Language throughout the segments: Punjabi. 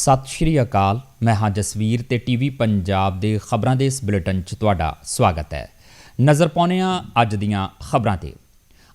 ਸਤਿ ਸ਼੍ਰੀ ਅਕਾਲ। ਮੈਂ ਹਾਂ ਜਸਵੀਰ ਤੇ ਟੀਵੀ ਪੰਜਾਬ ਦੇ ਖਬਰਾਂ ਦੇ ਇਸ ਬੁਲੇਟਿਨ 'ਚ ਤੁਹਾਡਾ ਸਵਾਗਤ ਹੈ। ਨਜ਼ਰ ਪਾਉਂਦੇ ਹਾਂ ਅੱਜ ਦੀਆਂ ਖਬਰਾਂ ਤੇ।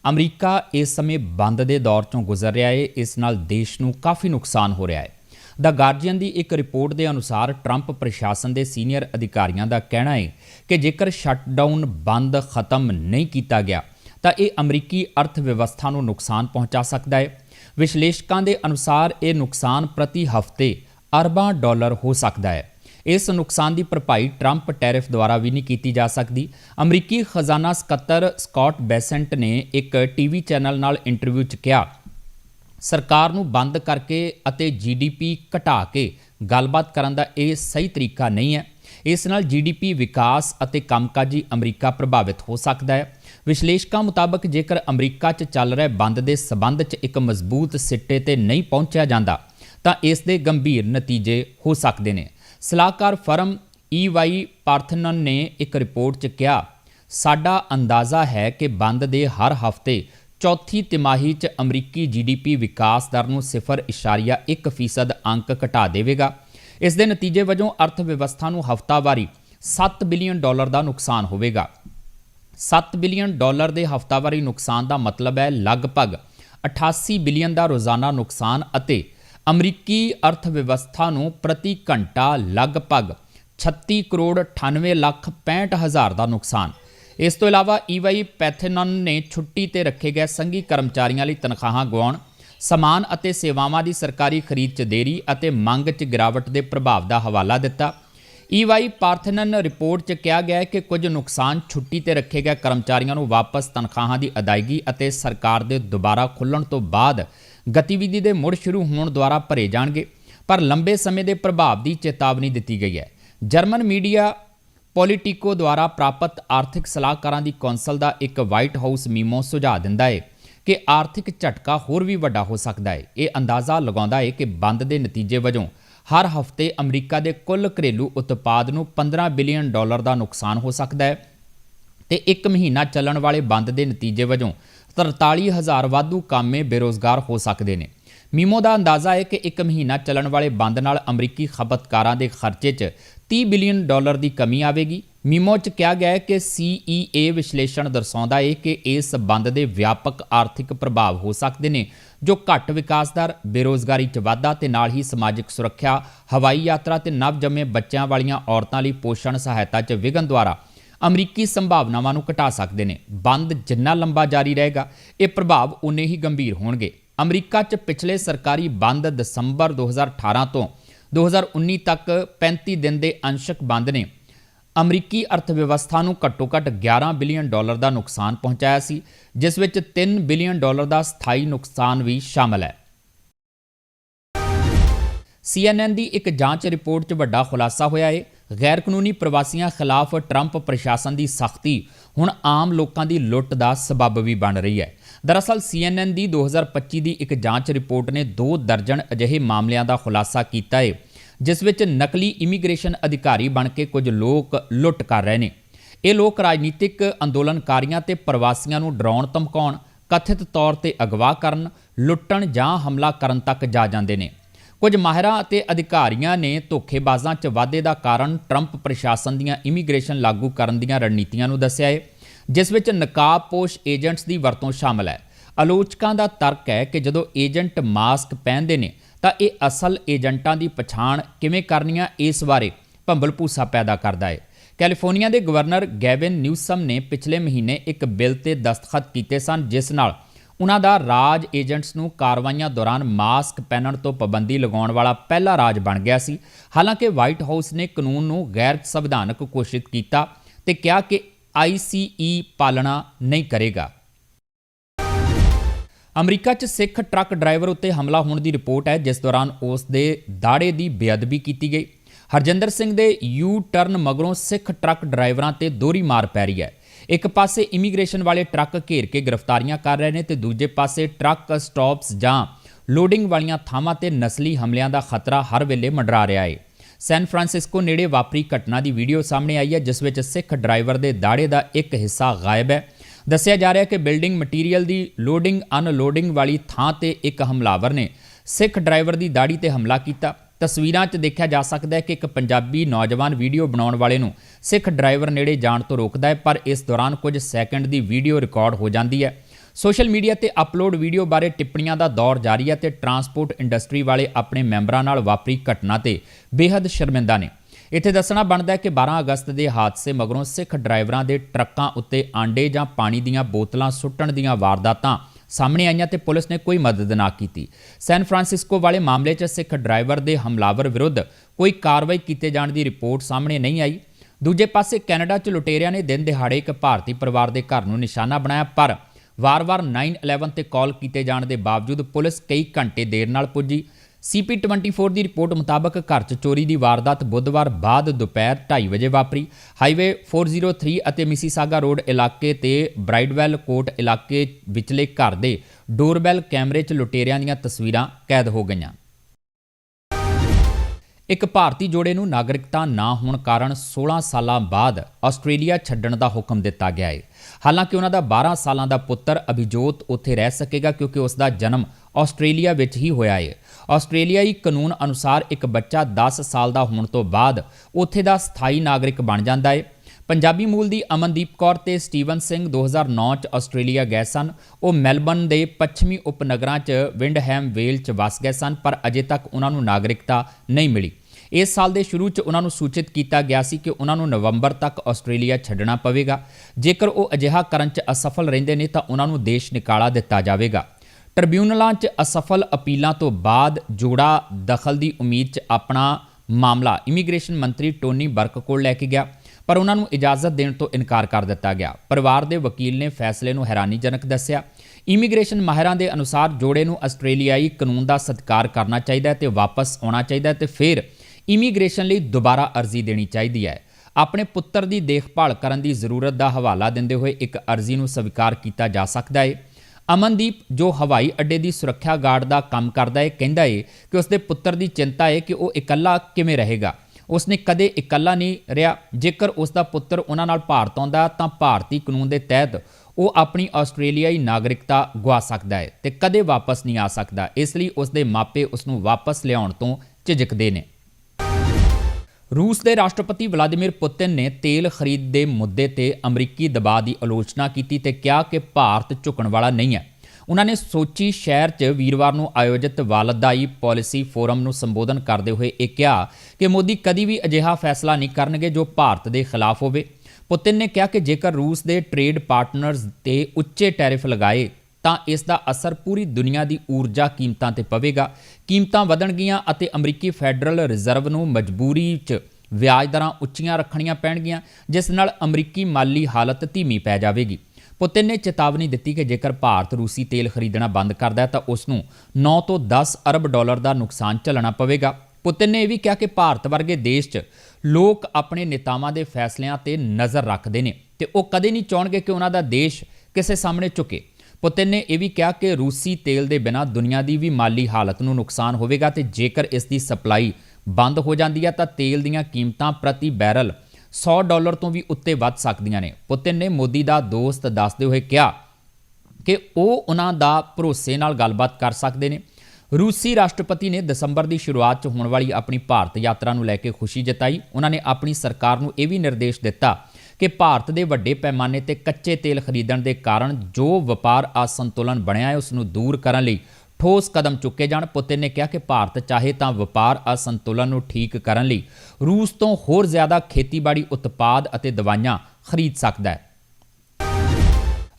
ਅਮਰੀਕਾ ਇਸ ਸਮੇਂ ਬੰਦ ਦੇ ਦੌਰ 'ਚੋਂ ਗੁਜ਼ਰ ਰਿਹਾ ਏ। ਇਸ ਨਾਲ ਦੇਸ਼ ਨੂੰ ਕਾਫੀ ਨੁਕਸਾਨ ਹੋ ਰਿਹਾ ਹੈ ਦਾ ਗਾਰਡੀਅਨ ਦੀ ਇੱਕ ਰਿਪੋਰਟ ਦੇ ਅਨੁਸਾਰ ਟਰੰਪ ਪ੍ਰਸ਼ਾਸਨ ਦੇ ਸੀਨੀਅਰ ਅਧਿਕਾਰੀਆਂ ਦਾ ਕਹਿਣਾ ਹੈ ਕਿ ਜੇਕਰ ਸ਼ਟਡਾਊਨ ਬੰਦ ਖਤਮ ਨਹੀਂ ਕੀਤਾ ਗਿਆ, ਤਾਂ ਇਹ ਅਮਰੀਕੀ ਅਰਥ ਵਿਵਸਥਾ ਨੂੰ ਨੁਕਸਾਨ ਪਹੁੰਚਾ ਸਕਦਾ ਹੈ ਵਿਸ਼ਲੇਸ਼ਕਾਂ ਦੇ ਅਨੁਸਾਰ ਇਹ ਨੁਕਸਾਨ ਪ੍ਰਤੀ ਹਫ਼ਤੇ ਅਰਬਾਂ ਡਾਲਰ ਹੋ ਸਕਦਾ ਹੈ। ਇਸ ਨੁਕਸਾਨ ਦੀ ਭਰਪਾਈ ਟਰੰਪ ਟੈਰਿਫ ਦੁਆਰਾ ਵੀ ਨਹੀਂ ਕੀਤੀ ਜਾ ਸਕਦੀ। ਅਮਰੀਕੀ ਖਜ਼ਾਨਾ ਸਕੱਤਰ ਸਕਾਟ ਬੈਸੈਂਟ ਨੇ ਇੱਕ ਟੀਵੀ ਚੈਨਲ ਨਾਲ ਇੰਟਰਵਿਊ 'ਚ ਕਿਹਾ, ਸਰਕਾਰ ਨੂੰ ਬੰਦ ਕਰਕੇ ਅਤੇ ਜੀਡੀਪੀ ਘਟਾ ਕੇ ਗੱਲਬਾਤ ਕਰਨ ਦਾ ਇਹ ਸਹੀ ਤਰੀਕਾ ਨਹੀਂ ਹੈ। ਇਸ ਨਾਲ ਜੀਡੀਪੀ ਵਿਕਾਸ ਅਤੇ ਕੰਮਕਾਜੀ ਅਮਰੀਕਾ ਪ੍ਰਭਾਵਿਤ ਹੋ ਸਕਦਾ ਹੈ। ਵਿਸ਼ਲੇਸ਼ਕਾਂ ਮੁਤਾਬਕ, ਜੇਕਰ ਅਮਰੀਕਾ 'ਚ ਚੱਲ ਰਹੇ ਬੰਦ ਦੇ ਸਬੰਧ 'ਚ ਇੱਕ ਮਜ਼ਬੂਤ ਸਿੱਟੇ ਤੇ ਨਹੀਂ ਪਹੁੰਚਿਆ ਜਾਂਦਾ ਤਾਂ ਇਸ ਦੇ ਗੰਭੀਰ ਨਤੀਜੇ ਹੋ ਸਕਦੇ ਨੇ। ਸਲਾਹਕਾਰ ਫਰਮ EY ਪਾਰਥਨਨ ਨੇ ਇੱਕ ਰਿਪੋਰਟ 'ਚ ਕਿਹਾ, ਸਾਡਾ ਅੰਦਾਜ਼ਾ ਹੈ ਕਿ ਬੰਦ ਦੇ ਹਰ ਹਫ਼ਤੇ ਚੌਥੀ ਤਿਮਾਹੀ 'ਚ ਅਮਰੀਕੀ ਜੀਡੀਪੀ ਵਿਕਾਸ ਦਰ ਨੂੰ 0.1% ਅੰਕ ਘਟਾ ਦੇਵੇਗਾ। ਇਸ ਦੇ ਨਤੀਜੇ ਵਜੋਂ ਅਰਥ ਵਿਵਸਥਾ ਨੂੰ ਹਫ਼ਤਾਵਾਰੀ 7 ਬਿਲੀਅਨ ਡਾਲਰ ਦਾ ਨੁਕਸਾਨ ਹੋਵੇਗਾ। 7 ਬਿਲੀਅਨ ਡਾਲਰ ਦੇ ਹਫ਼ਤਾਵਾਰੀ ਨੁਕਸਾਨ ਦਾ ਮਤਲਬ ਹੈ ਲਗਭਗ 88 ਬਿਲੀਅਨ ਦਾ ਰੋਜ਼ਾਨਾ ਨੁਕਸਾਨ ਅਤੇ ਅਮਰੀਕੀ ਅਰਥ ਵਿਵਸਥਾ ਨੂੰ ਪ੍ਰਤੀ ਘੰਟਾ ਲਗਭਗ 36 ਕਰੋੜ 98 ਲੱਖ 65 ਹਜ਼ਾਰ ਦਾ ਨੁਕਸਾਨ। ਇਸ ਤੋਂ ਇਲਾਵਾ ਈਵਾਈ ਪੈਥਨਨ ਨੇ ਛੁੱਟੀ ਤੇ ਰੱਖੇ ਗਏ ਸੰਘੀ ਕਰਮਚਾਰੀਆਂ ਲਈ ਤਨਖਾਹਾਂ ਗਵਾਉਣ ਸਮਾਨ ਅਤੇ ਸੇਵਾਵਾਂ ਦੀ ਸਰਕਾਰੀ ਖਰੀਦ 'ਚ ਦੇਰੀ ਅਤੇ ਮੰਗ 'ਚ ਗਿਰਾਵਟ ਦੇ ਪ੍ਰਭਾਵ ਦਾ ਹਵਾਲਾ ਦਿੱਤਾ। ਈਵਾਈ ਪਾਰਥਨਨ ਰਿਪੋਰਟ 'ਚ ਕਿਹਾ ਗਿਆ ਹੈ ਕਿ ਕੁਝ ਨੁਕਸਾਨ ਛੁੱਟੀ ਤੇ ਰੱਖੇ ਗਏ ਕਰਮਚਾਰੀਆਂ ਨੂੰ ਵਾਪਸ ਤਨਖਾਹਾਂ ਦੀ ਅਦਾਇਗੀ ਅਤੇ ਸਰਕਾਰ ਦੇ ਦੁਬਾਰਾ ਖੁੱਲਣ ਤੋਂ ਬਾਅਦ ਗਤੀਵਿਧੀ ਦੇ ਮੁੜ ਸ਼ੁਰੂ ਹੋਣ ਦੁਆਰਾ ਭਰੇ ਜਾਣਗੇ, ਪਰ ਲੰਬੇ ਸਮੇਂ ਦੇ ਪ੍ਰਭਾਵ ਦੀ ਚੇਤਾਵਨੀ ਦਿੱਤੀ ਗਈ ਹੈ। ਜਰਮਨ ਮੀਡੀਆ ਪੋਲੀਟਿਕੋ ਦੁਆਰਾ ਪ੍ਰਾਪਤ ਆਰਥਿਕ ਸਲਾਹਕਾਰਾਂ ਦੀ ਕੌਂਸਲ ਦਾ ਇੱਕ ਵਾਈਟ ਹਾਊਸ ਮੀਮੋ ਸੁਝਾਅ ਦਿੰਦਾ ਹੈ ਕਿ ਆਰਥਿਕ ਝਟਕਾ ਹੋਰ ਵੀ ਵੱਡਾ ਹੋ ਸਕਦਾ ਹੈ। ਇਹ ਅੰਦਾਜ਼ਾ ਲਗਾਉਂਦਾ ਹੈ ਕਿ ਬੰਦ ਦੇ ਨਤੀਜੇ ਵਜੋਂ ਹਰ ਹਫ਼ਤੇ ਅਮਰੀਕਾ ਦੇ ਕੁੱਲ ਘਰੇਲੂ ਉਤਪਾਦ ਨੂੰ 15 ਬਿਲੀਅਨ ਡਾਲਰ ਦਾ ਨੁਕਸਾਨ ਹੋ ਸਕਦਾ ਹੈ। ਤੇ ਇੱਕ ਮਹੀਨਾ ਚੱਲਣ ਵਾਲੇ ਬੰਦ ਦੇ ਨਤੀਜੇ ਵਜੋਂ 43000 ਵਾਧੂ ਕਾਮੇ ਬੇਰੋਜ਼ਗਾਰ ਹੋ ਸਕਦੇ ਨੇ। ਮੀਮੋ ਦਾ ਅੰਦਾਜ਼ਾ ਹੈ ਕਿ ਇੱਕ ਮਹੀਨਾ ਚੱਲਣ ਵਾਲੇ ਬੰਦ ਨਾਲ ਅਮਰੀਕੀ ਖਪਤਕਾਰਾਂ ਦੇ ਖਰਚੇ 'ਚ 30 ਬਿਲੀਅਨ ਡਾਲਰ ਦੀ ਕਮੀ ਆਵੇਗੀ। ਮੀਮੋ 'ਚ ਕਿਹਾ ਗਿਆ ਹੈ ਕਿ ਸੀਈਏ ਵਿਸ਼ਲੇਸ਼ਣ ਦਰਸਾਉਂਦਾ ਹੈ ਕਿ ਇਸ ਬੰਦ ਦੇ ਵਿਆਪਕ ਆਰਥਿਕ ਪ੍ਰਭਾਵ ਹੋ ਸਕਦੇ ਨੇ, ਜੋ ਘੱਟ ਵਿਕਾਸ ਦਰ, ਬੇਰੋਜ਼ਗਾਰੀ 'ਚ ਵਾਧਾ ਤੇ ਨਾਲ ਹੀ ਸਮਾਜਿਕ ਸੁਰੱਖਿਆ, ਹਵਾਈ ਯਾਤਰਾ ਤੇ ਨਵਜੰਮੇ ਬੱਚਿਆਂ ਵਾਲੀਆਂ ਔਰਤਾਂ ਲਈ ਪੋਸ਼ਣ ਸਹਾਇਤਾ 'ਚ ਵਿਘਨ ਦੁਆਰਾ ਅਮਰੀਕੀ ਸੰਭਾਵਨਾਵਾਂ ਨੂੰ ਘਟਾ ਸਕਦੇ ਨੇ। ਬੰਦ ਜਿੰਨਾ ਲੰਬਾ ਜਾਰੀ ਰਹੇਗਾ, ਇਹ ਪ੍ਰਭਾਵ ਉਨੇ ਹੀ ਗੰਭੀਰ ਹੋਣਗੇ। ਅਮਰੀਕਾ 'ਚ ਪਿਛਲੇ ਸਰਕਾਰੀ ਬੰਦ ਦਸੰਬਰ 2018 ਤੋਂ 2019 ਤੱਕ 35 ਦਿਨ ਦੇ ਅੰਸ਼ਕ ਬੰਦ ਨੇ। ਅਮਰੀਕੀ ਅਰਥ ਵਿਵਸਥਾ ਨੂੰ ਘੱਟੋ-ਘੱਟ 11 ਬਿਲੀਅਨ ਡਾਲਰ ਦਾ ਨੁਕਸਾਨ ਪਹੁੰਚਾਇਆ ਸੀ, ਜਿਸ ਵਿੱਚ 3 ਬਿਲੀਅਨ ਡਾਲਰ ਦਾ ਸਥਾਈ ਨੁਕਸਾਨ ਵੀ ਸ਼ਾਮਲ ਹੈ। CNN ਦੀ ਇੱਕ ਜਾਂਚ ਰਿਪੋਰਟ 'ਚ ਵੱਡਾ ਖੁਲਾਸਾ ਹੋਇਆ ਹੈ ਗੈਰ ਕਾਨੂੰਨੀ ਪ੍ਰਵਾਸੀਆਂ ਖਿਲਾਫ ਟਰੰਪ ਪ੍ਰਸ਼ਾਸਨ ਦੀ ਸਖਤੀ ਹੁਣ ਆਮ ਲੋਕਾਂ ਦੀ ਲੁੱਟ ਦਾ ਸਬਬ ਵੀ ਬਣ ਰਹੀ ਹੈ। ਦਰਅਸਲ CNN ਦੀ 2025 ਦੀ ਇੱਕ ਜਾਂਚ ਰਿਪੋਰਟ ਨੇ ਦੋ ਦਰਜਨ ਅਜਿਹੇ ਮਾਮਲਿਆਂ ਦਾ ਖੁਲਾਸਾ ਕੀਤਾ ਹੈ, ਜਿਸ ਵਿੱਚ ਨਕਲੀ ਇਮੀਗ੍ਰੇਸ਼ਨ ਅਧਿਕਾਰੀ ਬਣ ਕੇ ਕੁਝ ਲੋਕ ਲੁੱਟ ਕਰ ਰਹੇ ਨੇ। ਇਹ ਲੋਕ ਰਾਜਨੀਤਿਕ ਅੰਦੋਲਨਕਾਰੀਆਂ ਤੇ ਪ੍ਰਵਾਸੀਆਂ ਨੂੰ ਡਰਾਉਣ, ਧਮਕਾਉਣ, ਕਥਿਤ ਤੌਰ ਤੇ ਅਗਵਾ ਕਰਨ, ਲੁੱਟਣ ਜਾਂ ਹਮਲਾ ਕਰਨ ਤੱਕ ਜਾ ਜਾਂਦੇ ਨੇ। ਕੁਝ ਮਾਹਿਰਾਂ ਅਤੇ ਅਧਿਕਾਰੀਆਂ ਨੇ ਧੋਖੇਬਾਜ਼ਾਂ 'ਚ ਵਾਧੇ ਦਾ ਕਾਰਨ ਟਰੰਪ ਪ੍ਰਸ਼ਾਸਨ ਦੀਆਂ ਇਮੀਗ੍ਰੇਸ਼ਨ ਲਾਗੂ ਕਰਨ ਦੀਆਂ ਰਣਨੀਤੀਆਂ ਨੂੰ ਦੱਸਿਆ ਹੈ ਜਿਸ ਵਿੱਚ ਨਕਾਬਪੋਸ਼ ਏਜੰਟਸ ਦੀ ਵਰਤੋਂ ਸ਼ਾਮਲ ਹੈ। ਆਲੋਚਕਾਂ ਦਾ ਤਰਕ ਹੈ ਕਿ ਜਦੋਂ ਏਜੰਟ ਮਾਸਕ ਪਹਿਨਦੇ ਨੇ, ਤਾਂ ਇਹ ਅਸਲ ਏਜੰਟਾਂ ਦੀ ਪਛਾਣ ਕਿਵੇਂ ਕਰਨੀ ਆ ਇਸ ਬਾਰੇ ਭੰਬਲ ਭੂਸਾ ਪੈਦਾ ਕਰਦਾ ਹੈ ਕੈਲੀਫੋਰਨੀਆ ਦੇ ਗਵਰਨਰ ਗੈਵਿਨ ਨਿਊਸਮ ਨੇ ਪਿਛਲੇ ਮਹੀਨੇ ਇੱਕ ਬਿੱਲ ਤੇ ਦਸਤਖਤ ਕੀਤੇ ਸਨ, ਜਿਸ ਨਾਲ ਉਹਨਾਂ ਦਾ ਰਾਜ ਏਜੰਟਸ ਨੂੰ ਕਾਰਵਾਈਆਂ ਦੌਰਾਨ ਮਾਸਕ ਪਹਿਨਣ ਤੋਂ ਪਾਬੰਦੀ ਲਗਾਉਣ ਵਾਲਾ ਪਹਿਲਾ ਰਾਜ ਬਣ ਗਿਆ ਸੀ। ਹਾਲਾਂਕਿ ਵਾਈਟ ਹਾਊਸ ਨੇ ਕਾਨੂੰਨ ਨੂੰ ਗੈਰ ਸੰਵਿਧਾਨਕ ਘੋਸ਼ਿਤ ਕੀਤਾ ਤੇ ਕਿਹਾ ਕਿ ਆਈਸੀਈ ਪਾਲਣਾ ਨਹੀਂ ਕਰੇਗਾ। ਅਮਰੀਕਾ 'ਚ ਸਿੱਖ ਟਰੱਕ ਡਰਾਈਵਰ ਉੱਤੇ ਹਮਲਾ ਹੋਣ ਦੀ ਰਿਪੋਰਟ ਹੈ, ਜਿਸ ਦੌਰਾਨ ਉਸ ਦੇ ਦਾੜੇ ਦੀ ਬੇਅਦਬੀ ਕੀਤੀ ਗਈ। ਹਰਜਿੰਦਰ ਸਿੰਘ ਦੇ ਯੂ ਟਰਨ ਮਗਰੋਂ ਸਿੱਖ ਟਰੱਕ ਡਰਾਈਵਰਾਂ ਤੇ ਦੋਹਰੀ ਮਾਰ ਪੈ ਰਹੀ ਹੈ। ਇੱਕ ਪਾਸੇ ਇਮੀਗ੍ਰੇਸ਼ਨ ਵਾਲੇ ਟਰੱਕ ਘੇਰ ਕੇ ਗ੍ਰਿਫਤਾਰੀਆਂ ਕਰ ਰਹੇ ਨੇ ਤੇ ਦੂਜੇ ਪਾਸੇ ਟਰੱਕ ਸਟਾਪਸ ਜਾਂ ਲੋਡਿੰਗ ਵਾਲੀਆਂ ਥਾਵਾਂ ਤੇ ਨਸਲੀ ਹਮਲਿਆਂ ਦਾ ਖਤਰਾ ਹਰ ਵੇਲੇ ਮੰਡਰਾ ਰਿਹਾ ਹੈ। ਸੈਨ ਫਰਾਂਸਿਸਕੋ ਨੇੜੇ ਵਾਪਰੀ ਘਟਨਾ ਦੀ ਵੀਡੀਓ ਸਾਹਮਣੇ ਆਈ ਹੈ, ਜਿਸ ਵਿੱਚ ਸਿੱਖ ਡਰਾਈਵਰ ਦੇ ਦਾੜੇ ਦਾ ਇੱਕ ਹਿੱਸਾ ਗਾਇਬ ਹੈ। ਦੱਸਿਆ ਜਾ ਰਿਹਾ ਹੈ ਕਿ ਬਿਲਡਿੰਗ ਮਟੀਰੀਅਲ ਦੀ ਲੋਡਿੰਗ, ਅਨਲੋਡਿੰਗ ਵਾਲੀ ਥਾਂ ਤੇ ਇੱਕ ਹਮਲਾਵਰ ਨੇ ਸਿੱਖ ਡਰਾਈਵਰ ਦੀ ਦਾੜੀ ਤੇ ਹਮਲਾ ਕੀਤਾ। ਤਸਵੀਰਾਂ 'ਚ ਦੇਖਿਆ ਜਾ ਸਕਦਾ ਹੈ ਕਿ ਇੱਕ ਪੰਜਾਬੀ ਨੌਜਵਾਨ ਵੀਡੀਓ ਬਣਾਉਣ ਵਾਲੇ ਨੂੰ ਸਿੱਖ ਡਰਾਈਵਰ ਨੇੜੇ ਜਾਣ ਤੋਂ ਰੋਕਦਾ ਹੈ, ਪਰ ਇਸ ਦੌਰਾਨ ਕੁਝ ਸੈਕਿੰਡ ਦੀ ਵੀਡੀਓ ਰਿਕਾਰਡ ਹੋ ਜਾਂਦੀ ਹੈ। ਸੋਸ਼ਲ ਮੀਡੀਆ ਤੇ ਅਪਲੋਡ ਵੀਡੀਓ ਬਾਰੇ ਟਿੱਪਣੀਆਂ ਦਾ ਦੌਰ ਜਾਰੀ ਹੈ ਤੇ ਟਰਾਂਸਪੋਰਟ ਇੰਡਸਟਰੀ ਵਾਲੇ ਆਪਣੇ ਮੈਂਬਰਾਂ ਨਾਲ ਵਾਪਰੀ ਘਟਨਾ ਤੇ ਬੇहद ਸ਼ਰਮਿੰਦਾ ਨੇ। ਇੱਥੇ ਦੱਸਣਾ ਬਣਦਾ ਹੈ ਕਿ 12 ਅਗਸਤ ਦੇ ਹਾਦਸੇ ਮਗਰੋਂ ਸਿੱਖ ਡਰਾਈਵਰਾਂ ਦੇ ਟਰੱਕਾਂ ਉੱਤੇ ਆਂਡੇ ਜਾਂ ਪਾਣੀ ਦੀਆਂ ਬੋਤਲਾਂ ਸੁੱਟਣ ਦੀਆਂ ਵਾਰਦਾਤਾਂ ਸਾਹਮਣੇ ਆਈਆਂ ਤੇ ਪੁਲਿਸ ਨੇ ਕੋਈ ਮਦਦ ਨਾ ਕੀਤੀ। ਸੈਨ ਫਰਾਂਸਿਸਕੋ ਵਾਲੇ ਮਾਮਲੇ 'ਚ ਸਿੱਖ ਡਰਾਈਵਰ ਦੇ ਹਮਲਾਵਰ ਵਿਰੁੱਧ ਕੋਈ ਕਾਰਵਾਈ ਕੀਤੇ ਜਾਣ ਦੀ ਰਿਪੋਰਟ ਸਾਹਮਣੇ ਨਹੀਂ ਆਈ। ਦੂਜੇ ਪਾਸੇ ਕੈਨੇਡਾ 'ਚ ਲੁਟੇਰਿਆਂ ਨੇ ਦਿਨ ਦਿਹਾੜੇ ਇੱਕ ਭਾਰਤੀ ਪਰਿਵਾਰ ਦੇ ਘਰ ਨੂੰ ਨਿਸ਼ਾਨਾ ਬਣਾਇਆ, ਪਰ ਵਾਰ-ਵਾਰ 911 ਤੇ ਕਾਲ ਕੀਤੇ ਜਾਣ ਦੇ ਬਾਵਜੂਦ ਪੁਲਿਸ ਕਈ ਘੰਟੇ ਦੇਰ ਨਾਲ ਪੁੱਜੀ। CP24 ਦੀ ਰਿਪੋਰਟ ਮੁਤਾਬਕ ਘਰ 'ਚ ਚੋਰੀ ਦੀ ਵਾਰਦਾਤ ਬੁੱਧਵਾਰ ਬਾਅਦ ਦੁਪਹਿਰ 2:30 ਵਜੇ ਵਾਪਰੀ। ਹਾਈਵੇ 403 ਅਤੇ ਮਿਸੀਸਾਗਾ ਰੋਡ ਇਲਾਕੇ ਤੇ ਬ੍ਰਾਈਡਵੈਲ ਕੋਟ ਇਲਾਕੇ ਵਿਚਲੇ ਘਰ ਦੇ ਡੋਰਬੈਲ ਕੈਮਰੇ 'ਚ ਲੁਟੇਰਿਆਂ ਦੀਆਂ ਤਸਵੀਰਾਂ ਕੈਦ ਹੋ ਗਈਆਂ। ਇੱਕ ਭਾਰਤੀ ਜੋੜੇ ਨੂੰ ਨਾਗਰਿਕਤਾ ਨਾ ਹੋਣ ਕਾਰਨ 16 ਸਾਲਾਂ ਬਾਅਦ ਆਸਟ੍ਰੇਲੀਆ ਛੱਡਣ ਦਾ ਹੁਕਮ ਦਿੱਤਾ ਗਿਆ ਹੈ ਹਾਲਾਂਕਿ ਉਹਨਾਂ ਦਾ 12 ਸਾਲਾਂ ਦਾ ਪੁੱਤਰ ਅਭਿਜੋਤ ਉੱਥੇ ਰਹਿ ਸਕੇਗਾ ਕਿਉਂਕਿ ਉਸ ਦਾ ਜਨਮ ਆਸਟ੍ਰੇਲੀਆ ਵਿੱਚ ਹੀ ਹੋਇਆ ਹੈ ਆਸਟ੍ਰੇਲੀਆਈ ਕਾਨੂੰਨ ਅਨੁਸਾਰ ਇੱਕ ਬੱਚਾ 10 ਸਾਲ ਦਾ ਹੋਣ ਤੋਂ ਬਾਅਦ ਉੱਥੇ ਦਾ ਸਥਾਈ ਨਾਗਰਿਕ ਬਣ ਜਾਂਦਾ ਹੈ ਪੰਜਾਬੀ ਮੂਲ ਦੀ ਅਮਨਦੀਪ ਕੌਰ ਤੇ ਸਟੀਵਨ ਸਿੰਘ 2009 ਚ ਆਸਟ੍ਰੇਲੀਆ ਗਏ ਸਨ। ਉਹ ਮੈਲਬਨ ਦੇ ਪੱਛਮੀ ਉਪਨਗਰਾਂ ਚ ਵਿੰਡਹੈਮ ਵੇਲ ਚ ਵਸ ਗਏ ਸਨ, ਪਰ ਅਜੇ ਤੱਕ ਉਹਨਾਂ ਨੂੰ ਨਾਗਰਿਕਤਾ ਨਹੀਂ ਮਿਲੀ। ਇਸ ਸਾਲ ਦੇ ਸ਼ੁਰੂ ਚ ਉਹਨਾਂ ਨੂੰ ਸੂਚਿਤ ਕੀਤਾ ਗਿਆ ਸੀ ਕਿ ਉਹਨਾਂ ਨੂੰ ਨਵੰਬਰ ਤੱਕ ਆਸਟ੍ਰੇਲੀਆ ਛੱਡਣਾ ਪਵੇਗਾ। ਜੇਕਰ ਉਹ ਅਜਿਹਾ ਕਰਨ ਚ ਅਸਫਲ ਰਹਿੰਦੇ ਨੇ ਤਾਂ ਉਹਨਾਂ ਨੂੰ ਦੇਸ਼ ਨਿਕਾਲਾ ਦਿੱਤਾ ਜਾਵੇਗਾ। ਟ੍ਰਿਬਿਊਨਲਾਂ 'ਚ ਅਸਫਲ ਅਪੀਲਾਂ ਤੋਂ ਬਾਅਦ ਜੋੜਾ ਦਖਲ ਦੀ ਉਮੀਦ 'ਚ ਆਪਣਾ ਮਾਮਲਾ ਇਮੀਗ੍ਰੇਸ਼ਨ ਮੰਤਰੀ ਟੋਨੀ ਬਰਕ ਕੋਲ ਲੈ ਕੇ ਗਿਆ, ਪਰ ਉਹਨਾਂ ਨੂੰ ਇਜਾਜ਼ਤ ਦੇਣ ਤੋਂ ਇਨਕਾਰ ਕਰ ਦਿੱਤਾ ਗਿਆ। ਪਰਿਵਾਰ ਦੇ ਵਕੀਲ ਨੇ ਫੈਸਲੇ ਨੂੰ ਹੈਰਾਨੀਜਨਕ ਦੱਸਿਆ। ਇਮੀਗ੍ਰੇਸ਼ਨ ਮਾਹਿਰਾਂ ਦੇ ਅਨੁਸਾਰ ਜੋੜੇ ਨੂੰ ਆਸਟ੍ਰੇਲੀਆਈ ਕਾਨੂੰਨ ਦਾ ਸਤਿਕਾਰ ਕਰਨਾ ਚਾਹੀਦਾ ਹੈ ਤੇ ਵਾਪਸ ਆਉਣਾ ਚਾਹੀਦਾ ਹੈ ਤੇ ਫਿਰ ਇਮੀਗ੍ਰੇਸ਼ਨ ਲਈ ਦੁਬਾਰਾ ਅਰਜ਼ੀ ਦੇਣੀ ਚਾਹੀਦੀ ਹੈ। ਆਪਣੇ ਪੁੱਤਰ ਦੀ ਦੇਖਭਾਲ ਕਰਨ ਦੀ ਜ਼ਰੂਰਤ ਦਾ ਹਵਾਲਾ ਦਿੰਦੇ ਹੋਏ ਇੱਕ ਅਰਜ਼ੀ ਨੂੰ ਸਵੀਕਾਰ ਕੀਤਾ ਜਾ ਸਕਦਾ ਹੈ। ਅਮਨਦੀਪ ਜੋ ਹਵਾਈ ਅੱਡੇ ਦੀ ਸੁਰੱਖਿਆ ਗਾਰਡ ਦਾ ਕੰਮ ਕਰਦਾ ਹੈ ਕਹਿੰਦਾ ਹੈ ਕਿ ਉਸਦੇ ਪੁੱਤਰ ਦੀ ਚਿੰਤਾ ਹੈ ਕਿ ਉਹ ਇਕੱਲਾ ਕਿਵੇਂ ਰਹੇਗਾ। ਉਸਨੇ ਕਦੇ ਇਕੱਲਾ ਨਹੀਂ ਰਿਹਾ। ਜੇਕਰ ਉਸ ਦਾ ਪੁੱਤਰ ਉਹਨਾਂ ਨਾਲ ਭਾਰਤ ਆਉਂਦਾ ਤਾਂ ਭਾਰਤੀ ਕਾਨੂੰਨ ਦੇ ਤਹਿਤ ਉਹ ਆਪਣੀ ਆਸਟ੍ਰੇਲੀਆਈ ਨਾਗਰਿਕਤਾ ਗਵਾ ਸਕਦਾ ਹੈ ਤੇ ਕਦੇ ਵਾਪਸ ਨਹੀਂ ਆ ਸਕਦਾ। ਇਸ ਲਈ ਉਸਦੇ ਮਾਪੇ ਉਸ ਨੂੰ ਵਾਪਸ ਲਿਆਉਣ ਤੋਂ ਝਿਜਕਦੇ ਨੇ। ਰੂਸ ਦੇ ਰਾਸ਼ਟਰਪਤੀ ਵਲਾਦੀਮੀਰ ਪੁਤਿਨ ਨੇ ਤੇਲ ਖਰੀਦ ਦੇ ਮੁੱਦੇ ਤੇ ਅਮਰੀਕੀ ਦਬਾਅ ਦੀ ਆਲੋਚਨਾ ਕੀਤੀ ਤੇ ਕਿਹਾ ਕਿ ਭਾਰਤ ਝੁਕਣ ਵਾਲਾ ਨਹੀਂ ਹੈ। ਉਹਨਾਂ ਨੇ ਸੋਚੀ ਸ਼ਹਿਰ 'ਚ ਵੀਰਵਾਰ ਨੂੰ ਆਯੋਜਿਤ ਵਾਲਦਾਈ ਪਾਲਿਸੀ ਫੋਰਮ ਨੂੰ ਸੰਬੋਧਨ ਕਰਦੇ ਹੋਏ ਇਹ ਕਿਹਾ ਕਿ ਮੋਦੀ ਕਦੀ ਵੀ ਅਜਿਹਾ ਫੈਸਲਾ ਨਹੀਂ ਕਰਨਗੇ ਜੋ ਭਾਰਤ ਦੇ ਖਿਲਾਫ ਹੋਵੇ। ਪੁਤਿਨ ਨੇ ਕਿਹਾ ਕਿ ਜੇਕਰ ਰੂਸ ਦੇ ਟ੍ਰੇਡ ਪਾਰਟਨਰਜ਼ ਤੇ ਉੱਚੇ ਟੈਰਿਫ ਲਗਾਏ ਤਾਂ ਇਸ ਦਾ ਅਸਰ ਪੂਰੀ ਦੁਨੀਆ ਦੀ ਊਰਜਾ ਕੀਮਤਾਂ ਤੇ ਪਵੇਗਾ। ਕੀਮਤਾਂ ਵਧਣਗੀਆਂ ਅਤੇ ਅਮਰੀਕੀ ਫੈਡਰਲ ਰਿਜ਼ਰਵ ਨੂੰ ਮਜਬੂਰੀ 'ਚ ਵਿਆਜ ਦਰਾਂ ਉੱਚੀਆਂ ਰੱਖਣੀਆਂ ਪੈਣਗੀਆਂ, ਜਿਸ ਨਾਲ ਅਮਰੀਕੀ ਮਾਲੀ ਹਾਲਤ ਧੀਮੀ ਪੈ ਜਾਵੇਗੀ। ਪੁਤਿਨ ਨੇ ਚੇਤਾਵਨੀ ਦਿੱਤੀ ਕਿ ਜੇਕਰ ਭਾਰਤ ਰੂਸੀ ਤੇਲ ਖਰੀਦਣਾ ਬੰਦ ਕਰਦਾ ਹੈ ਤਾਂ ਉਸ ਨੂੰ 9 ਤੋਂ 10 ਅਰਬ ਡਾਲਰ ਦਾ ਨੁਕਸਾਨ ਝੱਲਣਾ ਪਵੇਗਾ। ਪੁਤਿਨ ਨੇ ਇਹ ਵੀ ਕਿਹਾ ਕਿ ਭਾਰਤ ਵਰਗੇ ਦੇਸ਼ 'ਚ ਲੋਕ ਆਪਣੇ ਨੇਤਾਵਾਂ ਦੇ ਫੈਸਲਿਆਂ ਤੇ ਨਜ਼ਰ ਰੱਖਦੇ ਨੇ ਤੇ ਉਹ ਕਦੇ ਨਹੀਂ ਚਾਹਣਗੇ ਕਿ ਉਹਨਾਂ ਦਾ ਦੇਸ਼ ਕਿਸੇ ਸਾਹਮਣੇ ਝੁਕੇ। ਪੁਤਿਨ ਨੇ ਇਹ ਵੀ ਕਿਹਾ ਕਿ ਰੂਸੀ ਤੇਲ ਦੇ ਬਿਨਾਂ ਦੁਨੀਆ ਦੀ ਵੀ ਮਾਲੀ ਹਾਲਤ ਨੂੰ ਨੁਕਸਾਨ ਹੋਵੇਗਾ ਤੇ ਜੇਕਰ ਇਸ ਦੀ ਸਪਲਾਈ ਬੰਦ ਹੋ ਜਾਂਦੀ ਹੈ ਤਾਂ ਤੇਲ ਦੀਆਂ ਕੀਮਤਾਂ ਪ੍ਰਤੀ ਬੈਰਲ 100 ਡਾਲਰ ਤੋਂ ਵੀ ਉੱਤੇ ਵੱਧ ਸਕਦੀਆਂ ਨੇ। ਪੁਤਿਨ ਨੇ ਮੋਦੀ ਦਾ ਦੋਸਤ ਦੱਸਦੇ ਹੋਏ ਕਿਹਾ ਕਿ ਉਹ ਉਹਨਾਂ ਦਾ ਭਰੋਸੇ ਨਾਲ ਗੱਲਬਾਤ ਕਰ ਸਕਦੇ ਨੇ। ਰੂਸੀ ਰਾਸ਼ਟਰਪਤੀ ਨੇ ਦਸੰਬਰ ਦੀ ਸ਼ੁਰੂਆਤ 'ਚ ਹੋਣ ਵਾਲੀ ਆਪਣੀ ਭਾਰਤ ਯਾਤਰਾ ਨੂੰ ਲੈ ਕੇ ਖੁਸ਼ੀ ਜਤਾਈ। ਉਹਨਾਂ ਨੇ ਆਪਣੀ ਸਰਕਾਰ ਨੂੰ ਇਹ ਵੀ ਨਿਰਦੇਸ਼ ਦਿੱਤਾ ਕਿ ਭਾਰਤ ਦੇ ਵੱਡੇ ਪੈਮਾਨੇ ਤੇ ਕੱਚੇ ਤੇਲ ਖਰੀਦਣ ਦੇ ਕਾਰਨ ਜੋ ਵਪਾਰ ਅਸੰਤੁਲਨ ਬਣਿਆ ਹੈ ਉਸ ਨੂੰ ਦੂਰ ਕਰਨ ਲਈ ਠੋਸ ਕਦਮ ਚੁੱਕੇ ਜਾਣ। ਪੁਤਿਨ ਨੇ ਕਿਹਾ ਕਿ ਭਾਰਤ ਚਾਹੇ ਤਾਂ ਵਪਾਰ ਅਸੰਤੁਲਨ ਨੂੰ ਠੀਕ ਕਰਨ ਲਈ ਰੂਸ ਤੋਂ ਹੋਰ ਜ਼ਿਆਦਾ ਖੇਤੀਬਾੜੀ ਉਤਪਾਦ ਅਤੇ ਦਵਾਈਆਂ ਖਰੀਦ ਸਕਦਾ ਹੈ।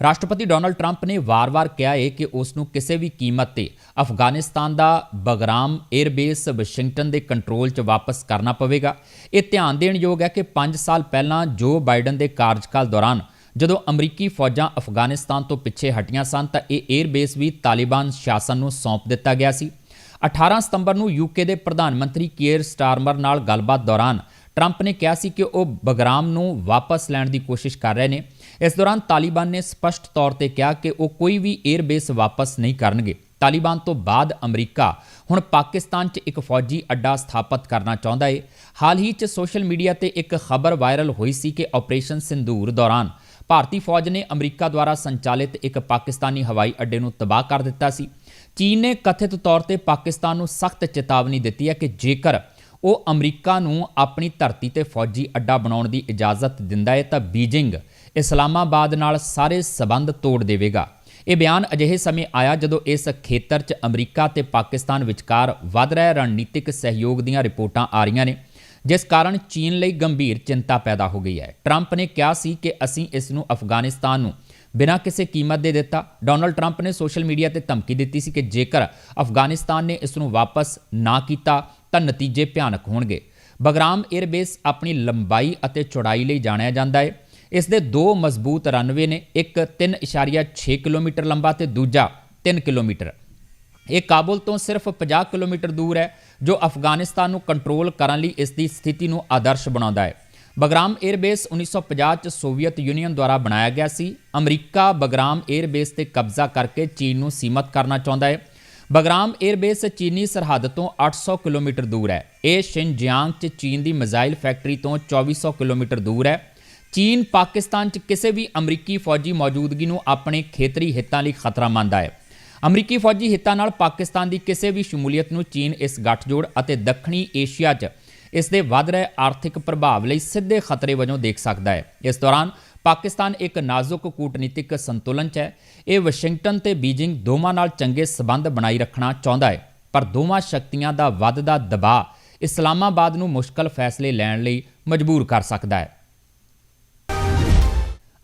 ਰਾਸ਼ਟਰਪਤੀ ਡੋਨਲਡ ਟਰੰਪ ਨੇ ਵਾਰ-ਵਾਰ ਕਿਹਾ ਹੈ ਕਿ ਉਸ ਨੂੰ ਕਿਸੇ ਵੀ ਕੀਮਤ ਤੇ ਅਫਗਾਨਿਸਤਾਨ ਦਾ ਬਗਰਾਮ 에ਅਰਬੇਸ ਵਾਸ਼ਿੰਗਟਨ ਦੇ ਕੰਟਰੋਲ 'ਚ ਵਾਪਸ ਕਰਨਾ ਪਵੇਗਾ। ਇਹ ਧਿਆਨ ਦੇਣ ਯੋਗ ਹੈ ਕਿ 5 ਸਾਲ ਪਹਿਲਾਂ ਜੋ ਬਾਈਡਨ ਦੇ ਕਾਰਜਕਾਲ ਦੌਰਾਨ ਜਦੋਂ ਅਮਰੀਕੀ ਫੌਜਾਂ ਅਫਗਾਨਿਸਤਾਨ ਤੋਂ ਪਿੱਛੇ ਹਟੀਆਂ ਸਨ, ਤਾਂ ਇਹ 에ਅਰਬੇਸ ਵੀ ਤਾਲਿਬਾਨ ਸ਼ਾਸਨ ਨੂੰ ਸੌਂਪ ਦਿੱਤਾ ਗਿਆ ਸੀ। 18 ਸਤੰਬਰ ਨੂੰ ਯੂਕੇ ਦੇ ਪ੍ਰਧਾਨ ਮੰਤਰੀ ਕੀਅਰ ਸਟਾਰਮਰ ਨਾਲ ਗੱਲਬਾਤ ਦੌਰਾਨ ਟਰੰਪ ਨੇ ਕਿਹਾ ਸੀ ਕਿ ਉਹ ਬਗਰਾਮ ਨੂੰ ਵਾਪਸ ਲੈਣ ਦੀ ਕੋਸ਼ਿਸ਼ ਕਰ ਰਹੇ ਨੇ। ਇਸ ਦੌਰਾਨ ਤਾਲਿਬਾਨ ਨੇ ਸਪਸ਼ਟ ਤੌਰ ਤੇ ਕਿਹਾ ਕਿ ਉਹ ਕੋਈ ਵੀ 에ਅਰਬੇਸ ਵਾਪਸ ਨਹੀਂ ਕਰਨਗੇ। ਤਾਲਿਬਾਨ ਤੋਂ ਬਾਅਦ ਅਮਰੀਕਾ ਹੁਣ ਪਾਕਿਸਤਾਨ 'ਚ ਇੱਕ ਫੌਜੀ ਅੱਡਾ ਸਥਾਪਿਤ ਕਰਨਾ ਚਾਹੁੰਦਾ ਏ। ਹਾਲ ਹੀ 'ਚ ਸੋਸ਼ਲ ਮੀਡੀਆ ਤੇ ਇੱਕ ਖਬਰ ਵਾਇਰਲ ਹੋਈ ਸੀ ਕਿ ਆਪਰੇਸ਼ਨ ਸਿੰਦੂਰ ਦੌਰਾਨ ਭਾਰਤੀ ਫੌਜ ਨੇ ਅਮਰੀਕਾ ਦੁਆਰਾ ਸੰਚਾਲਿਤ ਇੱਕ ਪਾਕਿਸਤਾਨੀ ਹਵਾਈ ਅੱਡੇ ਨੂੰ ਤਬਾਹ ਕਰ ਦਿੱਤਾ ਸੀ। ਚੀਨ ਨੇ ਕਥਿਤ ਤੌਰ ਤੇ ਪਾਕਿਸਤਾਨ ਨੂੰ ਸਖਤ ਚੇਤਾਵਨੀ ਦਿੱਤੀ ਹੈ ਕਿ ਜੇਕਰ ਉਹ ਅਮਰੀਕਾ ਨੂੰ ਆਪਣੀ ਧਰਤੀ ਤੇ ਫੌਜੀ ਅੱਡਾ ਬਣਾਉਣ ਦੀ ਇਜਾਜ਼ਤ ਦਿੰਦਾ ਹੈ ਤਾਂ ਬੀਜਿੰਗ ਇਸਲਾਮਾਬਾਦ ਨਾਲ ਸਾਰੇ ਸਬੰਧ ਤੋੜ ਦੇਵੇਗਾ। ਇਹ ਬਿਆਨ ਅਜਿਹੇ ਸਮੇਂ ਆਇਆ ਜਦੋਂ ਇਸ ਖੇਤਰ 'ਚ ਅਮਰੀਕਾ ਤੇ ਪਾਕਿਸਤਾਨ ਵਿਚਕਾਰ ਵੱਧ ਰਹੇ ਰਣਨੀਤਿਕ ਸਹਿਯੋਗ ਦੀਆਂ ਰਿਪੋਰਟਾਂ ਆ ਰਹੀਆਂ ਨੇ, ਜਿਸ ਕਾਰਨ ਚੀਨ ਲਈ ਗੰਭੀਰ ਚਿੰਤਾ ਪੈਦਾ ਹੋ ਗਈ ਹੈ। ਟਰੰਪ ਨੇ ਕਿਹਾ ਸੀ ਕਿ ਅਸੀਂ ਇਸ ਨੂੰ ਅਫਗਾਨਿਸਤਾਨ ਨੂੰ ਬਿਨਾਂ ਕਿਸੇ ਕੀਮਤ ਦੇ ਦਿੱਤਾ। ਡੋਨਲਡ ਟਰੰਪ ਨੇ ਸੋਸ਼ਲ ਮੀਡੀਆ ਤੇ ਧਮਕੀ ਦਿੱਤੀ ਸੀ ਕਿ ਜੇਕਰ ਅਫਗਾਨਿਸਤਾਨ ਨੇ ਇਸ ਨੂੰ ਵਾਪਸ ਨਾ ਕੀਤਾ ਤਾਂ ਨਤੀਜੇ ਭਿਆਨਕ ਹੋਣਗੇ। ਬਗਰਾਮ 에ਅਰਬੇਸ ਆਪਣੀ ਲੰਬਾਈ ਅਤੇ ਚੌੜਾਈ ਲਈ ਜਾਣਿਆ ਜਾਂਦਾ ਹੈ। ਇਸ ਦੇ ਦੋ ਮਜ਼ਬੂਤ ਰਨਵੇ ਨੇ, ਇੱਕ 3.6 ਕਿਲੋਮੀਟਰ ਲੰਬਾ ਤੇ ਦੂਜਾ 3 ਕਿਲੋਮੀਟਰ। ਇਹ ਕਾਬੁਲ ਤੋਂ ਸਿਰਫ 50 ਕਿਲੋਮੀਟਰ ਦੂਰ ਹੈ, ਜੋ ਅਫਗਾਨਿਸਤਾਨ ਨੂੰ ਕੰਟਰੋਲ ਕਰਨ ਲਈ ਇਸ ਦੀ ਸਥਿਤੀ ਨੂੰ ਆਦਰਸ਼ ਬਣਾਉਂਦਾ ਹੈ। ਬਗਰਾਮ 에ਅਰਬੇਸ 1950 ਚ ਸੋਵੀਅਤ ਯੂਨੀਅਨ ਦੁਆਰਾ ਬਣਾਇਆ ਗਿਆ ਸੀ। ਅਮਰੀਕਾ ਬਗਰਾਮ 에ਅਰਬੇਸ ਤੇ ਕਬਜ਼ਾ ਕਰਕੇ ਚੀਨ ਨੂੰ ਸੀਮਤ ਕਰਨਾ ਚਾਹੁੰਦਾ ਹੈ। ਬਗਰਾਮ 에ਅਰਬੇਸ ਚੀਨੀ ਸਰਹੱਦ ਤੋਂ 800 ਕਿਲੋਮੀਟਰ ਦੂਰ ਹੈ। ਇਹ ਸ਼ਿਨਜਿਆਂਗ 'ਚ ਚੀਨ ਦੀ ਮਿਜ਼ਾਈਲ ਫੈਕਟਰੀ ਤੋਂ 2400 ਕਿਲੋਮੀਟਰ ਦੂਰ ਹੈ। ਚੀਨ ਪਾਕਿਸਤਾਨ 'ਚ ਕਿਸੇ ਵੀ ਅਮਰੀਕੀ ਫੌਜੀ ਮੌਜੂਦਗੀ ਨੂੰ ਆਪਣੇ ਖੇਤਰੀ ਹਿੱਤਾਂ ਲਈ ਖਤਰਾ ਮੰਨਦਾ ਹੈ। ਅਮਰੀਕੀ ਫੌਜੀ ਹਿੱਤਾਂ ਨਾਲ ਪਾਕਿਸਤਾਨ ਦੀ ਕਿਸੇ ਵੀ ਸ਼ਮੂਲੀਅਤ ਨੂੰ ਚੀਨ ਇਸ ਗੱਠਜੋੜ ਅਤੇ ਦੱਖਣੀ ਏਸ਼ੀਆ 'ਚ ਇਸ ਦੇ ਵੱਧ ਰਹੇ ਆਰਥਿਕ ਪ੍ਰਭਾਵ ਲਈ ਸਿੱਧੇ ਖਤਰੇ ਵਜੋਂ ਦੇਖ ਸਕਦਾ ਹੈ। ਇਸ ਦੌਰਾਨ ਪਾਕਿਸਤਾਨ ਇੱਕ ਨਾਜ਼ੁਕ ਕੂਟਨੀਤਿਕ ਸੰਤੁਲਨ 'ਚ ਹੈ। ਇਹ ਵਾਸ਼ਿੰਗਟਨ ਤੇ ਬੀਜਿੰਗ ਦੋਵਾਂ ਨਾਲ ਚੰਗੇ ਸਬੰਧ ਬਣਾਈ ਰੱਖਣਾ ਚਾਹੁੰਦਾ ਹੈ। ਪਰ ਦੋਵਾਂ ਸ਼ਕਤੀਆਂ ਦਾ ਵੱਧਦਾ ਦਬਾਅ ਇਸਲਾਮਾਬਾਦ ਨੂੰ ਮੁਸ਼ਕਲ ਫੈਸਲੇ ਲੈਣ ਲਈ ਮਜਬੂਰ ਕਰ ਸਕਦਾ ਹੈ।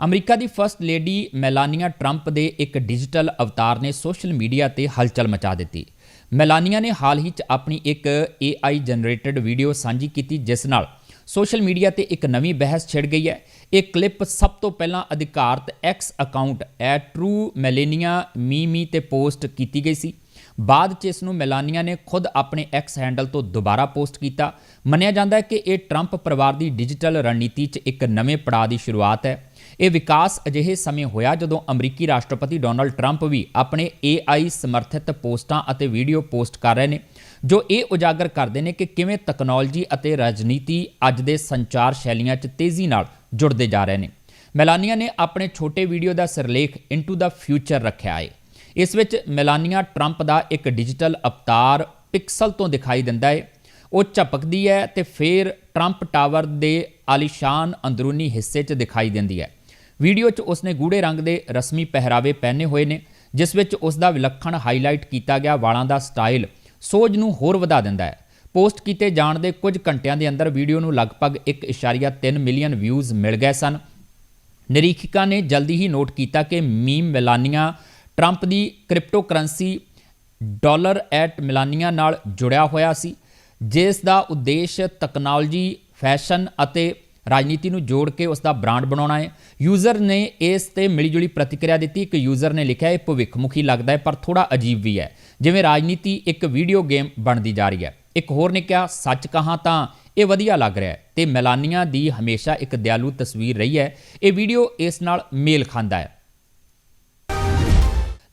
ਅਮਰੀਕਾ ਦੀ ਫਰਸਟ ਲੇਡੀ ਮੈਲਾਨੀਆ ਟਰੰਪ ਦੇ ਇੱਕ ਡਿਜੀਟਲ ਅਵਤਾਰ ਨੇ ਸੋਸ਼ਲ ਮੀਡੀਆ ਤੇ ਹਲਚਲ ਮਚਾ ਦਿੱਤੀ। ਮੈਲਾਨੀਆ ਨੇ ਹਾਲ ਹੀ 'ਚ ਆਪਣੀ ਇੱਕ AI ਜਨਰੇਟਡ ਵੀਡੀਓ ਸਾਂਝੀ ਕੀਤੀ, ਜਿਸ ਨਾਲ ਸੋਸ਼ਲ ਮੀਡੀਆ ਤੇ ਇੱਕ ਨਵੀਂ ਬਹਿਸ ਛਿੜ ਗਈ ਹੈ। ਇਹ ਕਲਿੱਪ ਸਭ ਤੋਂ ਪਹਿਲਾਂ ਅਧਿਕਾਰਤ X account true Melania meme ਤੇ ਪੋਸਟ ਕੀਤੀ ਗਈ ਸੀ। ਬਾਅਦ 'ਚ ਇਸ ਨੂੰ ਮੈਲਾਨੀਆ ਨੇ ਖੁਦ ਆਪਣੇ ਐਕਸ ਹੈਂਡਲ ਤੋਂ ਦੁਬਾਰਾ ਪੋਸਟ ਕੀਤਾ। ਮੰਨਿਆ ਜਾਂਦਾ ਹੈ ਕਿ ਇਹ ਟਰੰਪ ਪਰਿਵਾਰ ਦੀ ਡਿਜੀਟਲ ਰਣਨੀਤੀ 'ਚ ਇੱਕ ਨਵੇਂ ਪੜਾਅ ਦੀ ਸ਼ੁਰੂਆਤ ਹੈ। ਇਹ ਵਿਕਾਸ ਅਜਿਹੇ ਸਮੇਂ ਹੋਇਆ ਜਦੋਂ ਅਮਰੀਕੀ ਰਾਸ਼ਟਰਪਤੀ ਡੋਨਲਡ ਟਰੰਪ ਵੀ ਆਪਣੇ AI ਸਮਰਥਿਤ ਪੋਸਟਾਂ ਅਤੇ ਵੀਡੀਓ ਪੋਸਟ ਕਰ ਰਹੇ ਨੇ, ਜੋ ਇਹ ਉਜਾਗਰ ਕਰਦੇ ਨੇ ਕਿ ਕਿਵੇਂ ਤਕਨਾਲੋਜੀ ਅਤੇ ਰਾਜਨੀਤੀ ਅੱਜ ਦੇ ਸੰਚਾਰ ਸ਼ੈਲੀਆਂ 'ਚ ਤੇਜ਼ੀ ਨਾਲ ਜੁੜਦੇ ਜਾ ਰਹੇ ਨੇ। ਮੈਲਾਨੀਆ ਨੇ ਆਪਣੇ ਛੋਟੇ ਵੀਡੀਓ ਦਾ ਸਿਰਲੇਖ ਇਨਟੂ ਦਾ ਫਿਊਚਰ ਰੱਖਿਆ ਹੈ ਇਸ ਵਿੱਚ ਮੈਲਾਨੀਆ ਟਰੰਪ ਦਾ ਇੱਕ ਡਿਜੀਟਲ ਅਵਤਾਰ ਪਿਕਸਲ ਤੋਂ ਦਿਖਾਈ ਦਿੰਦਾ ਹੈ ਉਹ ਝਪਕਦੀ ਹੈ ਤੇ ਫਿਰ ਟਰੰਪ ਟਾਵਰ ਦੇ ਆਲੀਸ਼ਾਨ ਅੰਦਰੂਨੀ ਹਿੱਸੇ 'ਚ ਦਿਖਾਈ ਦਿੰਦੀ ਹੈ। ਵੀਡੀਓ 'ਚ ਉਸਨੇ ਗੂੜੇ ਰੰਗ ਦੇ ਰਸਮੀ ਪਹਿਰਾਵੇ ਪਹਿਨੇ ਹੋਏ ਨੇ, ਜਿਸ ਵਿੱਚ ਉਸ ਦਾ ਵਿਲੱਖਣ ਹਾਈਲਾਈਟ ਕੀਤਾ ਗਿਆ ਵਾਲਾਂ ਦਾ ਸਟਾਈਲ ਸੋਝ ਨੂੰ ਹੋਰ ਵਧਾ ਦਿੰਦਾ ਹੈ। ਪੋਸਟ ਕੀਤੇ ਜਾਣ ਦੇ ਕੁਝ ਘੰਟਿਆਂ ਦੇ ਅੰਦਰ ਵੀਡੀਓ ਨੂੰ ਲਗਭਗ 1.3 ਮਿਲੀਅਨ ਵਿਊਜ਼ ਮਿਲ ਗਏ ਸਨ। ਨਿਰੀਖਕਾਂ ਨੇ ਜਲਦੀ ਹੀ ਨੋਟ ਕੀਤਾ ਕਿ ਮੀਮ ਮੈਲਾਨੀਆ ਟਰੰਪ ਦੀ ਕ੍ਰਿਪਟੋਕਰੰਸੀ ਡਾਲਰ ਐਟ ਮਿਲਾਨੀਆ ਨਾਲ ਜੁੜਿਆ ਹੋਇਆ ਸੀ, ਜਿਸ ਦਾ ਉਦੇਸ਼ ਤਕਨਾਲੋਜੀ, ਫੈਸ਼ਨ ਅਤੇ ਰਾਜਨੀਤੀ ਨੂੰ ਜੋੜ ਕੇ ਉਸ ਦਾ ਬ੍ਰਾਂਡ ਬਣਾਉਣਾ ਹੈ। ਯੂਜ਼ਰ ਨੇ ਇਸ ਤੇ ਮਿਲੀਜੁਲੀ ਪ੍ਰਤੀਕਿਰਿਆ ਦਿੱਤੀ। ਇੱਕ ਯੂਜ਼ਰ ਨੇ ਲਿਖਿਆ, ਇਹ ਭਵਿੱਖਮੁਖੀ ਲੱਗਦਾ ਹੈ, ਪਰ ਥੋੜਾ ਅਜੀਬ ਵੀ ਹੈ, ਜਿਵੇਂ ਰਾਜਨੀਤੀ ਇੱਕ ਵੀਡੀਓ ਗੇਮ ਬਣਦੀ ਜਾ ਰਹੀ ਹੈ। ਇੱਕ ਹੋਰ ਨੇ ਕਿਹਾ, ਸੱਚ ਕਹਾਂ ਤਾਂ ਇਹ ਵਧੀਆ ਲੱਗ ਰਿਹਾ ਹੈ ਤੇ ਮੈਲਾਨੀਆ ਦੀ ਹਮੇਸ਼ਾ ਇੱਕ ਦਿਆਲੂ ਤਸਵੀਰ ਰਹੀ ਹੈ। ਇਹ ਵੀਡੀਓ ਇਸ ਨਾਲ ਮੇਲ ਖਾਂਦਾ ਹੈ।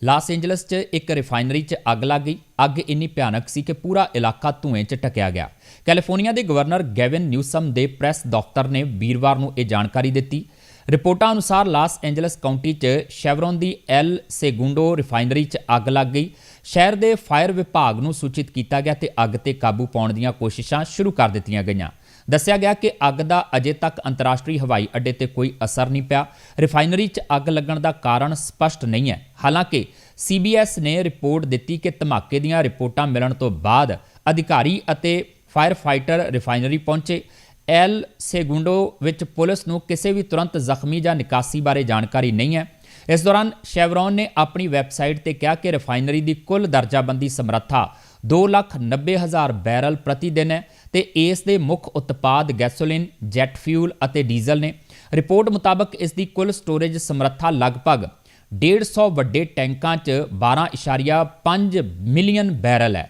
ਲਾਸ ਐਂਜਲਸ 'ਚ ਇੱਕ ਰਿਫਾਈਨਰੀ 'ਚ ਅੱਗ ਲੱਗ ਗਈ। ਅੱਗ ਇੰਨੀ ਭਿਆਨਕ ਸੀ ਕਿ ਪੂਰਾ ਇਲਾਕਾ ਧੂਏ 'ਚ ਢਕਿਆ ਗਿਆ। ਕੈਲੀਫੋਰਨੀਆ ਦੇ ਗਵਰਨਰ ਗੈਵਿਨ ਨਿਊਸਮ ਦੇ ਪ੍ਰੈਸ ਦਫ਼ਤਰ ਨੇ ਵੀਰਵਾਰ ਨੂੰ ਇਹ ਜਾਣਕਾਰੀ ਦਿੱਤੀ। ਰਿਪੋਰਟਾਂ ਅਨੁਸਾਰ ਲਾਸ ਐਂਜਲਸ ਕਾਉਂਟੀ 'ਚ ਸ਼ੈਵਰੋਨ ਦੀ ਐਲ ਸੇਗੁੰਡੋ ਰਿਫਾਈਨਰੀ 'ਚ ਅੱਗ ਲੱਗ ਗਈ। ਸ਼ਹਿਰ ਦੇ ਫਾਇਰ ਵਿਭਾਗ ਨੂੰ ਸੂਚਿਤ ਕੀਤਾ ਗਿਆ ਤੇ ਅੱਗ ਤੇ ਕਾਬੂ ਪਾਉਣ ਦੀਆਂ ਕੋਸ਼ਿਸ਼ਾਂ ਸ਼ੁਰੂ ਕਰ ਦਿੱਤੀਆਂ ਗਈਆਂ। ਦੱਸਿਆ ਗਿਆ ਕਿ ਅੱਗ ਦਾ ਅਜੇ ਤੱਕ ਅੰਤਰਰਾਸ਼ਟਰੀ ਹਵਾਈ ਅੱਡੇ ਤੇ ਕੋਈ ਅਸਰ ਨਹੀਂ ਪਿਆ। ਰਿਫਾਈਨਰੀ 'ਚ ਅੱਗ ਲੱਗਣ ਦਾ ਕਾਰਨ ਸਪਸ਼ਟ ਨਹੀਂ ਹੈ। ਹਾਲਾਂਕਿ, ਸੀਬੀਐਸ ਨੇ ਰਿਪੋਰਟ ਦਿੱਤੀ ਕਿ ਧਮਾਕੇ ਦੀਆਂ ਰਿਪੋਰਟਾਂ ਮਿਲਣ ਤੋਂ ਬਾਅਦ ਅਧਿਕਾਰੀ ਅਤੇ ਫਾਇਰ ਫਾਈਟਰ ਰਿਫਾਈਨਰੀ ਪਹੁੰਚੇ। ਐਲ ਸੇਗੁੰਡੋ ਵਿੱਚ ਪੁਲਿਸ ਨੂੰ ਕਿਸੇ ਵੀ ਤੁਰੰਤ ਜ਼ਖਮੀ ਜਾਂ ਨਿਕਾਸੀ ਬਾਰੇ ਜਾਣਕਾਰੀ ਨਹੀਂ ਹੈ। ਇਸ ਦੌਰਾਨ ਸ਼ੈਵਰੋਨ ਨੇ ਆਪਣੀ ਵੈਬਸਾਈਟ ਤੇ ਕਿਹਾ ਕਿ ਰਿਫਾਈਨਰੀ ਦੀ ਕੁੱਲ ਦਰਜਾਬੰਦੀ ਸਮਰੱਥਾ 2,90,000 ਬੈਰਲ ਪ੍ਰਤੀ ਦਿਨ ਹੈ ਤੇ ਇਸ ਦੇ ਮੁੱਖ ਉਤਪਾਦ ਗੈਸੋਲੀਨ, ਜੈਟ ਫਿਊਲ ਅਤੇ ਡੀਜ਼ਲ ਨੇ। ਰਿਪੋਰਟ ਮੁਤਾਬਕ ਇਸ ਦੀ ਕੁੱਲ ਸਟੋਰੇਜ ਸਮਰੱਥਾ ਲਗਭਗ 150 ਵੱਡੇ ਟੈਂਕਾਂ 'ਚ 12.5 ਮਿਲੀਅਨ ਬੈਰਲ ਹੈ।